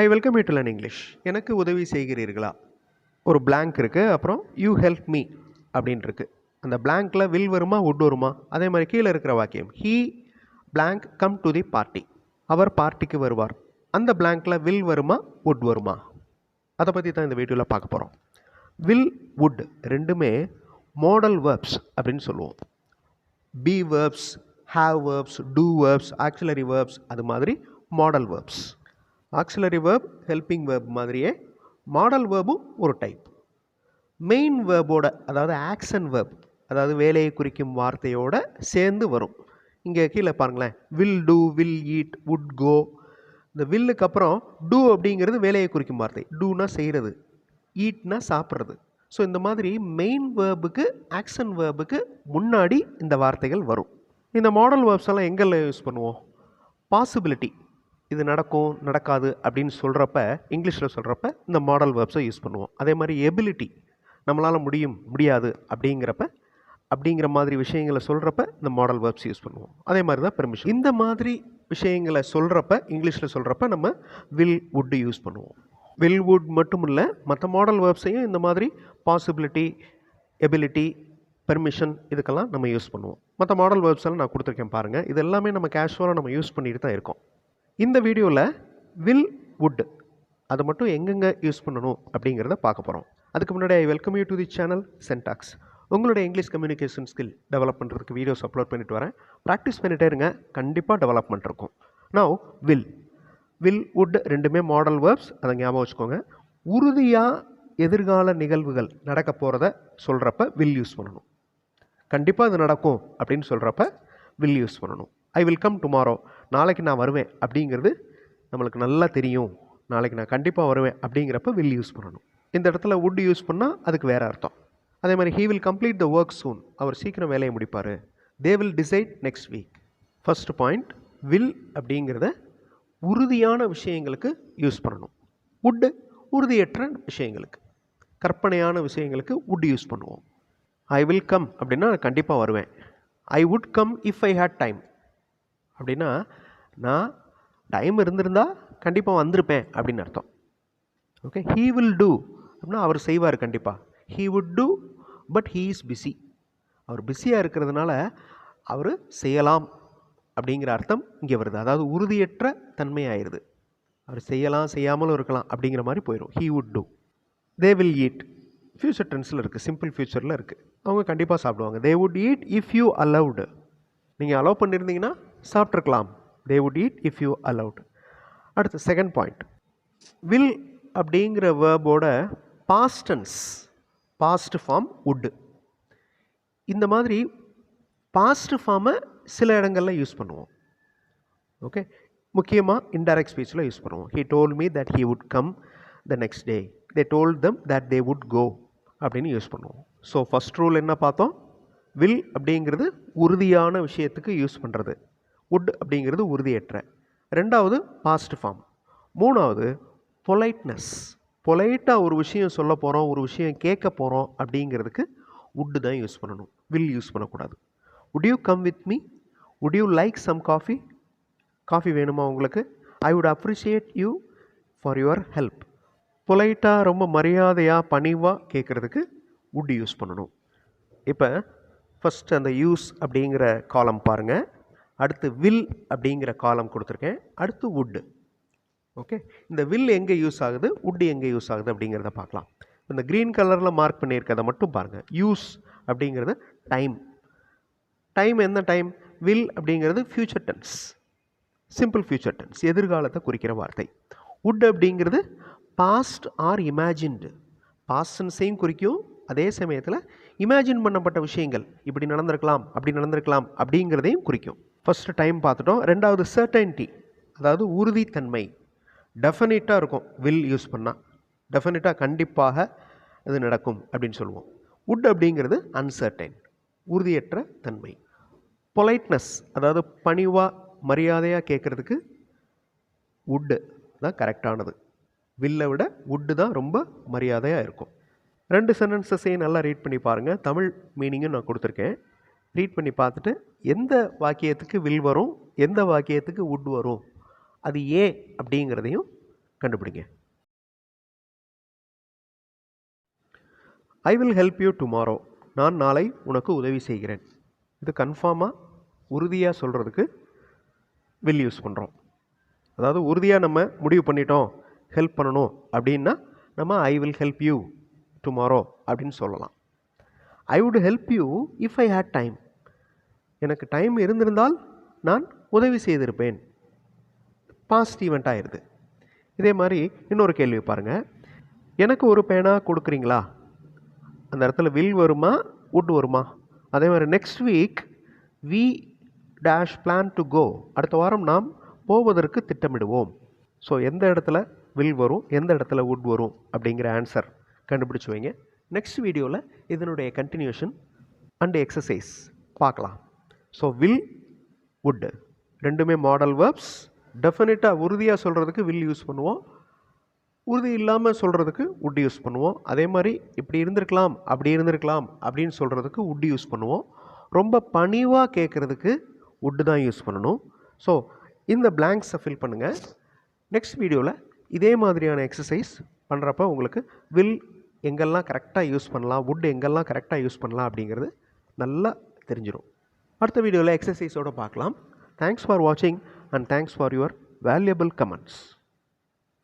I welcome you to learn English எனக்கு உதவி செய்கிறீர்களா? ஒரு பிளாங்க் இருக்குது அப்புறம் யூ ஹெல்ப் மீ அப்படின்னு இருக்குது அந்த blankல வில் வருமா உட் வருமா? அதே மாதிரி கீழே இருக்கிற வாக்கியம். He blank come to the party அவர் பார்ட்டிக்கு வருவார். அந்த blankல வில் வருமா உட் வருமா? அதை பற்றி தான் இந்த வீடியோவில் பார்க்க போகிறோம் வில் உட் ரெண்டுமே மாடல் வேர்ப்ஸ் அப்படின்னு சொல்லுவோம். Be verbs have verbs do verbs auxiliary verbs அது மாதிரி modal verbs auxiliary verb helping verb மாதிரியே மாடல் வேர்பும் ஒரு டைப் மெயின் வேர்போட அதாவது ஆக்ஷன் வேர்ப் அதாவது வேலையை குறிக்கும் வார்த்தையோட சேர்ந்து வரும். இங்கே கீழே பாருங்களேன். Will do will eat would go இந்த வில்லுக்கு அப்புறம் டூ அப்படிங்கிறது வேலையை குறிக்கும் வார்த்தை. டூனா செய்கிறது ஈட்னா சாப்பிட்றது. ஸோ இந்த மாதிரி மெயின் வேர்புக்கு ஆக்ஷன் வேர்புக்கு முன்னாடி இந்த வார்த்தைகள் வரும். இந்த மாடல் வேர்ப்ஸ் எல்லாம் எங்கெல்லாம் யூஸ் பண்ணுவோம்? பாசிபிலிட்டி இது நடக்கும் நடக்காது அப்படின்னு சொல்கிறப்ப இங்கிலீஷில் சொல்கிறப்ப இந்த மாடல் வேர்ப்ஸை யூஸ் பண்ணுவோம். அதே மாதிரி எபிலிட்டி நம்மளால் முடியும் முடியாது அப்படிங்கிறப்ப அப்படிங்கிற மாதிரி விஷயங்களை சொல்கிறப்ப இந்த மாடல் வேர்ப்ஸ் யூஸ் பண்ணுவோம். அதே மாதிரி தான் பெர்மிஷன் இந்த மாதிரி விஷயங்களை சொல்கிறப்ப இங்கிலீஷில் சொல்கிறப்ப நம்ம வில் வுட்டு யூஸ் பண்ணுவோம். வில் வுட் மட்டும் இல்லை மற்ற மாடல் வேர்ப்ஸையும் இந்த மாதிரி பாசிபிலிட்டி எபிலிட்டி பெர்மிஷன் இதுக்கெல்லாம் நம்ம யூஸ் பண்ணுவோம். மற்ற மாடல் வேர்ப்ஸ் எல்லாம் நான் கொடுத்துருக்கேன் பாருங்கள் இது எல்லாமே நம்ம கேஷுவலாக நம்ம யூஸ் பண்ணிட்டு தான் இருக்கோம். இந்த வீடியோவில் வில் வுட் அதை மட்டும் எங்கெங்கே யூஸ் பண்ணணும் அப்படிங்கிறத பார்க்க போகிறோம் அதுக்கு முன்னாடி I welcome you to the channel Sentax உங்களுடைய இங்கிலீஷ் கம்யூனிகேஷன் ஸ்கில் டெவலப் பண்ணுறதுக்கு வீடியோஸ் அப்லோட் பண்ணிட்டு வரேன். ப்ராக்டிஸ் பண்ணிகிட்டே இருங்க கண்டிப்பாக டெவலப்மெண்ட் இருக்கும். நான் வில் வில் வுட் ரெண்டுமே மாடல் வேர்ப்ஸ் அதை ஞாபகம் வச்சுக்கோங்க. உறுதியாக எதிர்கால நிகழ்வுகள் நடக்க போகிறத சொல்கிறப்ப வில் யூஸ் பண்ணணும். கண்டிப்பாக இது நடக்கும் அப்படின்னு சொல்கிறப்ப வில் யூஸ் பண்ணணும். ஐ வில் கம் டுமாரோ நாளைக்கு நான் வருவேன் அப்படிங்கிறது நம்மளுக்கு நல்லா தெரியும். நாளைக்கு நான் கண்டிப்பாக வருவேன் அப்படிங்கிறப்ப வில் யூஸ் பண்ணணும். இந்த இடத்துல வுட் யூஸ் பண்ணால் அதுக்கு வேறு அர்த்தம். அதே மாதிரி he will complete the work soon அவர் சீக்கிரம் வேலையை முடிப்பார். They will decide next week first point will அப்படிங்கிறத உறுதியான விஷயங்களுக்கு யூஸ் பண்ணணும். வுட்டு உறுதியற்ற விஷயங்களுக்கு. கற்பனையான விஷயங்களுக்கு வுட் யூஸ் பண்ணுவோம். ஐ வில் கம் அப்படின்னா நான் கண்டிப்பாக வருவேன். I would come if I had time அப்படின்னா நான் டைம் இருந்திருந்தா கண்டிப்பாக வந்திருப்பேன் அப்படின்னு அர்த்தம். ஓகே ஹீ வில் டூ அப்படின்னா அவர் செய்வார் கண்டிப்பாக he would do but he is busy அவர் பிஸியாக இருக்கிறதுனால அவர் செய்யலாம் அப்படிங்கிற அர்த்தம் இங்கே வருது. அதாவது உறுதியற்ற தன்மை ஆயிடுது அவர் செய்யலாம் செய்யாமலும் இருக்கலாம் அப்படிங்கிற மாதிரி போயிடும் he would do they will eat future டென்ஸில் இருக்குது சிம்பிள் ஃப்யூச்சரில் இருக்குது அவங்க கண்டிப்பாக சாப்பிடுவாங்க. They would eat if you allowed நீங்கள் அலோவ் பண்ணியிருந்தீங்கன்னா சாப்பிட்ருக்கலாம் they would eat if you allowed அடுத்து செகண்ட் பாயிண்ட் வில் அப்படிங்கிற வேர்போட பாஸ்டன்ஸ் பாஸ்ட் ஃபார்ம் உட்டு இந்த மாதிரி பாஸ்ட் ஃபார்மை சில இடங்களில் யூஸ் பண்ணுவோம். ஓகே முக்கியமாக இன்டைரக்ட் ஸ்பீச்சில் யூஸ் பண்ணுவோம். He told me that he would come the next day they told them that they would go அப்படின்னு யூஸ் பண்ணுவோம். ஸோ ஃபஸ்ட் ரூல் என்ன பார்த்தோம்? வில் அப்படிங்கிறது உறுதியான விஷயத்துக்கு யூஸ் பண்ணுறது வுட் அப்படிங்கிறது உறுதியற்ற. ரெண்டாவது பாஸ்ட் ஃபார்ம் மூணாவது பொலைட்னஸ் பொலைட்டாக ஒரு விஷயம் சொல்ல போகிறோம் ஒரு விஷயம் கேட்க போகிறோம் அப்படிங்கிறதுக்கு உட்டு தான் யூஸ் பண்ணணும். வில் யூஸ் பண்ணக்கூடாது. Would you come with me would you like some coffee coffee வேணுமா உங்களுக்கு? I would appreciate you for your help பொலைட்டாக ரொம்ப மரியாதையாக பணிவாக கேட்குறதுக்கு உட் யூஸ் பண்ணணும். இப்போ ஃபஸ்ட் அந்த யூஸ் அப்படிங்கிற காலம் பாருங்கள் அடுத்து வில் அப்படிங்கிற காலம் கொடுத்துருக்கேன். அடுத்து வுட்டு ஓகே இந்த வில் எங்கே யூஸ் ஆகுது? வுட்டு எங்கே யூஸ் ஆகுது அப்படிங்கிறத பார்க்கலாம். இந்த க்ரீன் கலரில் மார்க் பண்ணியிருக்கிறத மட்டும் பாருங்கள் யூஸ் அப்படிங்கிறது டைம் டைம் என்ன டைம் வில் அப்படிங்கிறது future tense simple future tense எதிர்காலத்தை குறிக்கிற வார்த்தை. வுட் அப்படிங்கிறது பாஸ்ட் ஆர் இமேஜின்டு பாஸ்டன்ஸையும் குறிக்கும். அதே சமயத்தில் இமேஜின் பண்ணப்பட்ட விஷயங்கள். இப்படி நடந்திருக்கலாம் அப்படி நடந்திருக்கலாம் அப்படிங்கிறதையும் குறிக்கும். ஃபஸ்ட்டு டைம் பார்த்துட்டோம். ரெண்டாவது சர்டைன்ட்டி அதாவது உறுதித்தன்மை. டெஃபினட்டாக இருக்கும். வில் யூஸ் பண்ணால் டெஃபினட்டாக கண்டிப்பாக இது நடக்கும் அப்படின்னு சொல்லுவோம். உட் அப்படிங்கிறது அன்சர்டைன் உறுதியற்ற தன்மை. பொலைட்னஸ் அதாவது பணிவாக மரியாதையாக கேட்குறதுக்கு உட்டு தான் கரெக்டானது வில்லை விட உட்டு தான் ரொம்ப மரியாதையாக இருக்கும். ரெண்டு சென்டென்சஸையும் நல்லா ரீட் பண்ணி பாருங்கள் தமிழ் மீனிங்கும் நான் கொடுத்துருக்கேன். ரீட் பண்ணி பார்த்துட்டு எந்த வாக்கியத்துக்கு வில் வரும் எந்த வாக்கியத்துக்கு உட் வரும் அது ஏன் அப்படிங்கிறதையும் கண்டுபிடிங்க. I will help you tomorrow நான் நாளை உனக்கு உதவி செய்கிறேன். இது கன்ஃபார்மாக உறுதியாக சொல்கிறதுக்கு வில் யூஸ் பண்ணுறோம் அதாவது உறுதியாக நம்ம முடிவு பண்ணிட்டோம் ஹெல்ப் பண்ணணும் அப்படின்னா நம்ம I will help you tomorrow அப்படின்னு சொல்லலாம். I would help you if I had time எனக்கு டைம் இருந்திருந்தால் நான் உதவி செய்திருப்பேன். பாஸ்ட் ஈவெண்ட் ஆயிடுது. இதே மாதிரி இன்னொரு கேள்வி பாருங்கள் எனக்கு ஒரு பேனா கொடுக்குறீங்களா? அந்த இடத்துல வில் வருமா உட் வருமா? அதே மாதிரி next week we dash plan to go அடுத்த வாரம் நாம் போவதற்கு திட்டமிடுவோம். ஸோ எந்த இடத்துல வில் வரும் எந்த இடத்துல உட் வரும் அப்படிங்கிற ஆன்சர் கண்டுபிடிச்சி வைங்க. நெக்ஸ்ட் வீடியோவில் இதனுடைய கண்டினியூஷன் அண்ட் எக்ஸசைஸ் பார்க்கலாம். So will would. ரெண்டுமே மாடல் வேர்ப்ஸ் டெஃபினட்டாக உறுதியாக சொல்கிறதுக்கு வில் யூஸ் பண்ணுவோம். உறுதி இல்லாமல் சொல்கிறதுக்கு உட் யூஸ் பண்ணுவோம். அதே மாதிரி இப்படி இருந்திருக்கலாம் அப்படி இருந்திருக்கலாம் அப்படின்னு சொல்கிறதுக்கு உட் யூஸ் பண்ணுவோம். ரொம்ப பணிவாக கேட்குறதுக்கு உட்டு தான் யூஸ் பண்ணணும். ஸோ இந்த பிளாங்க்ஸை ஃபில் பண்ணுங்கள் நெக்ஸ்ட் வீடியோவில் இதே மாதிரியான எக்ஸசைஸ் பண்ணுறப்ப உங்களுக்கு வில் எங்கெல்லாம் கரெக்டாக யூஸ் பண்ணலாம் வுட் எங்கெல்லாம் கரெக்டாக யூஸ் பண்ணலாம் அப்படிங்கிறது நல்லா தெரிஞ்சிடும் அடுத்த வீடியோவில் எக்ஸசைஸோடு பார்க்கலாம். தேங்க்ஸ் ஃபார் வாட்சிங் and thanks for your valuable comments